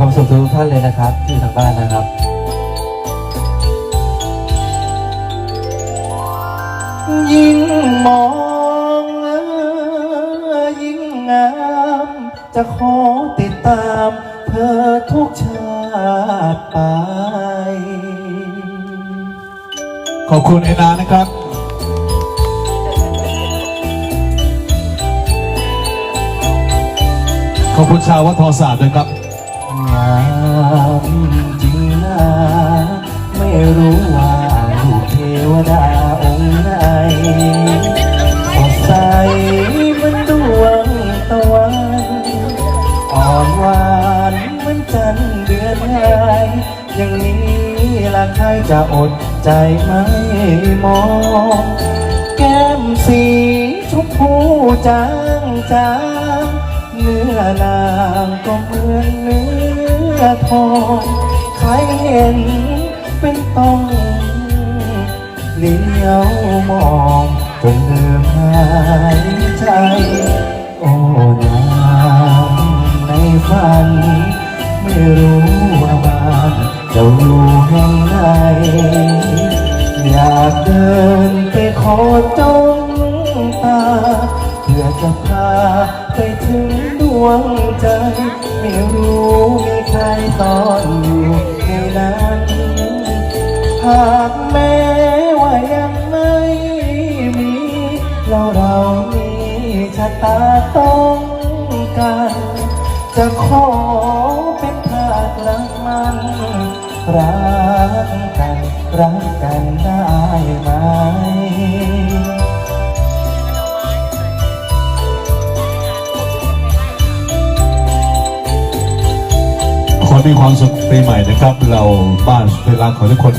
ความสุขทุกท่านเลยนะครับที่อยู่ทางบ้านนะครับยิ่งมองยิ่งงาม จะขอติดตามเธอทุกชาติไป ขอบคุณเอนานะครับขอบคุณชาววัดทอศาสตร์ด้วยครับ งามจริงนะไม่รู้ว่าลูกเทวดาองค์ไหนสดใสเหมันดวงตะวันอ่อนหวานเหมือนจันทร์เดือนไงอย่างนี้ละใครจะอดใจไม่มอง แก้มสีชมพูจางจาง เนื้อนางก็เหมือนเนื้อทองใครเห็นเป็นต้องเลี้ยวมองจนลืมหายใจ จะพาไปถึงดวงใจ ไม่รู้มีใครซ่อนอยู่ในนั้นหากแม้ว่ายังไม่มีเราเรามีชะตาต้องกันจะขอเป็นทาสรักมัน รักกัน รักกันได้ ขอมีความสุขปีใหม่นะครับ เราบ้านเวลาของทุกคน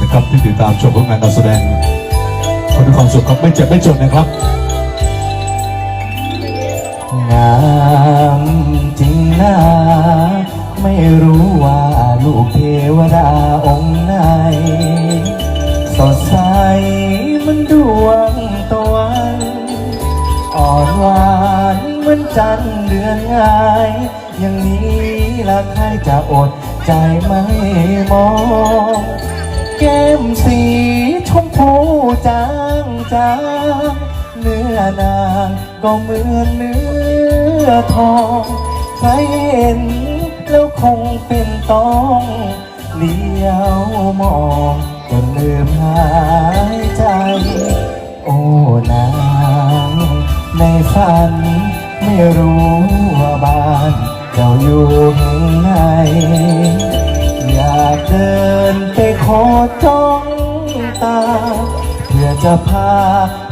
นะครับที่ติดตามชมผลงานการแสดงขอมีความสุขครับไม่เจ็บไม่จนนะครับงามจริงนะไม่รู้ว่าลูกเทวดาองค์ไหนสดใส ละใครจะอดใจไม่มอง แก้มสีชมพูจางจางเนื้อนางก็เหมือนเนื้อทอง ใครเห็นแล้วคงเป็นต้องเลี้ยวมองจนลืมหา ตา เพื่อจะพา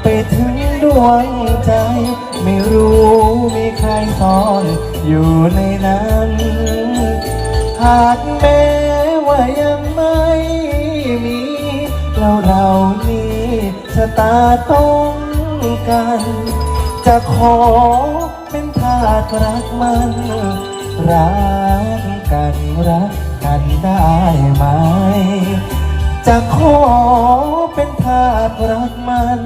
ไปถึงดวงใจ ไม่รู้มีใครซ่อนอยู่ในนั้น หากแม้ว่ายังไม่มีเราเรานี้ชะตาต้องกัน จะขอเป็นทาสรักมันรักกันรักกันได้ไหม จะขอ เป็นทาสรักมัน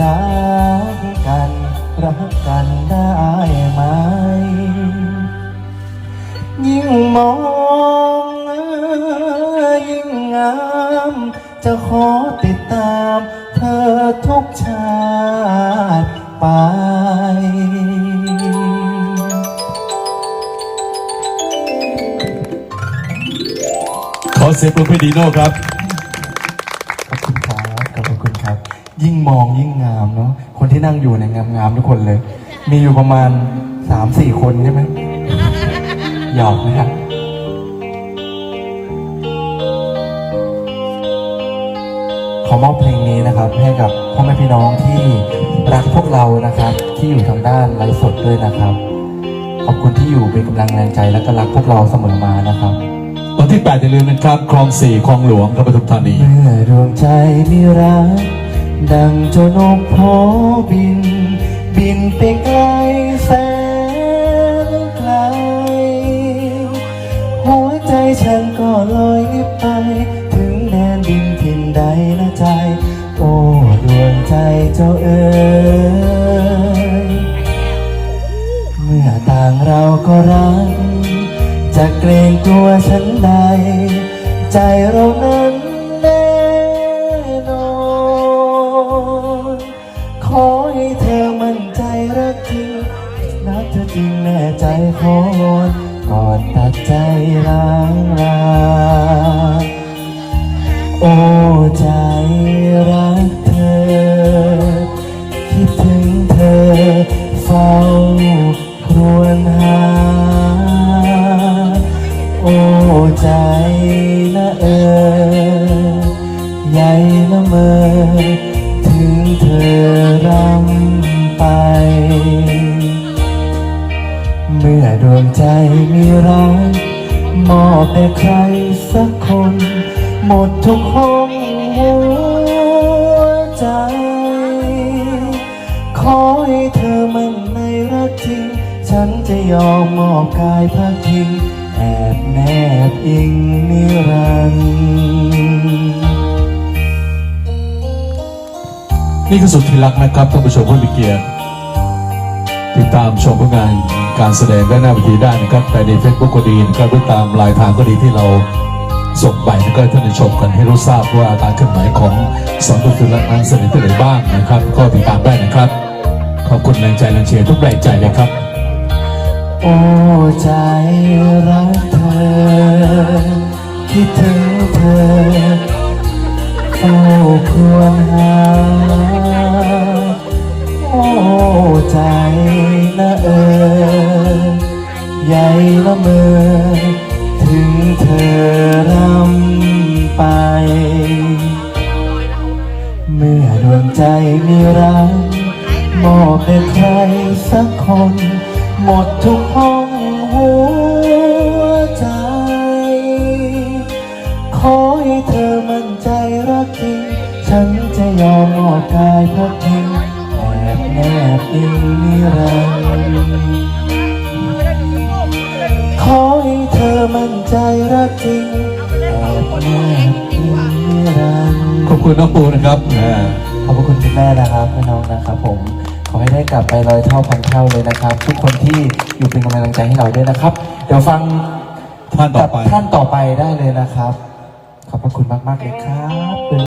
รักกัน รักกันได้ไหม ยิ่งมองยิ่งงาม จะขอติดตามเธอทุกชาติไปขอเสียงปรบมือดีโน่ครับ ยิ่งมองยิ่งงามเนาะคนที่นั่งอยู่เนี่ยงามงามๆทุกคนเลย มีอยู่ประมาณสามสี่คนใช่ไหมหยอกนะครับขอมอบเพลงนี้นะครับ ให้กับพ่อแม่พี่น้องที่รักพวกเรานะครับ ที่อยู่ทางด้านไลฟ์สดด้วยนะครับ ขอบคุณที่อยู่เป็นกำลังแรงใจและก็รักพวกเราเสมอมานะครับวันที่8อย่าลืมนะครับคลอง4คลองหลวงครับปทุมธานีเมื่อดวงใจมีรัก ดังเจ้านกโพบิน บินไปไกลแสนไกล หัวใจฉันก็ลอยลิบไป ถึงแดนดินถิ่นใดนะใจ โอ้ดวงใจเจ้าเอ๋ยเมื่อต่างเราก็รักจจะเกรงกลัวฉันใด ใจเรานั้น ใจขอนก่อนตัดใจล้างลาโอ้ใจรักเธอ คิดถึงเธอเฝ้าครวญหา โอ้ใจนะเออ เมื่อดวงใจมีรักมอบให้ใครสักคน หมดทุกห้องหัวใจ ขอให้เธอมันในรักจริง ฉันจะยอมมอบกายพักพิงแอบแนบอิงนิรันดร์นี่คือสุดที่รักนะครับท่านผู้ชมผู้มีเกียรติ ติดตามชมผลงานการแสดงด้านหน้าเวทีได้นะครับแต่ในเฟซบุ๊กก็ดีนะครับหรือตามลายทางก็ดีที่เราส่งไปแล้วก็ท่านได้ชมกันให้รู้ทราบว่าการเคลื่อนไหวของสองตัวคือรักนั้นแสดงที่ไหนบ้างนะครับ ก็ติดตามได้นะครับ ขอบคุณแรงใจแรงเชียร์ทุกแรงใจเลยครับ โอ้ใจรักเธอ คิดถึงเธอเฝ้าควญหาโอ้ใจ รักมอบให้ใครสักคน หมดทุกห้องหัวใจ ขอให้เธอมั่นใจรักจริง ฉันจะยอมมอบกายพักพิงแอบแนบอิงนิรันขอให้เธอมั่นใจรักจริงแอบแนบอิงนิรันขอบคุณน้องปูนะครับ อ่าขอบพระคุณคุณแม่นะครับแม่น้องนะครับผมขอให้ได้กลับไปร้อยเท่าพันเท่าเลยนะครับ ทุกคนที่อยู่เป็นกำลังใจให้เราด้วยนะครับ เดี๋ยวฟังท่านต่อไปกับท่านต่อไปได้เลยนะครับ ขอบพระคุณมากๆเลยครับ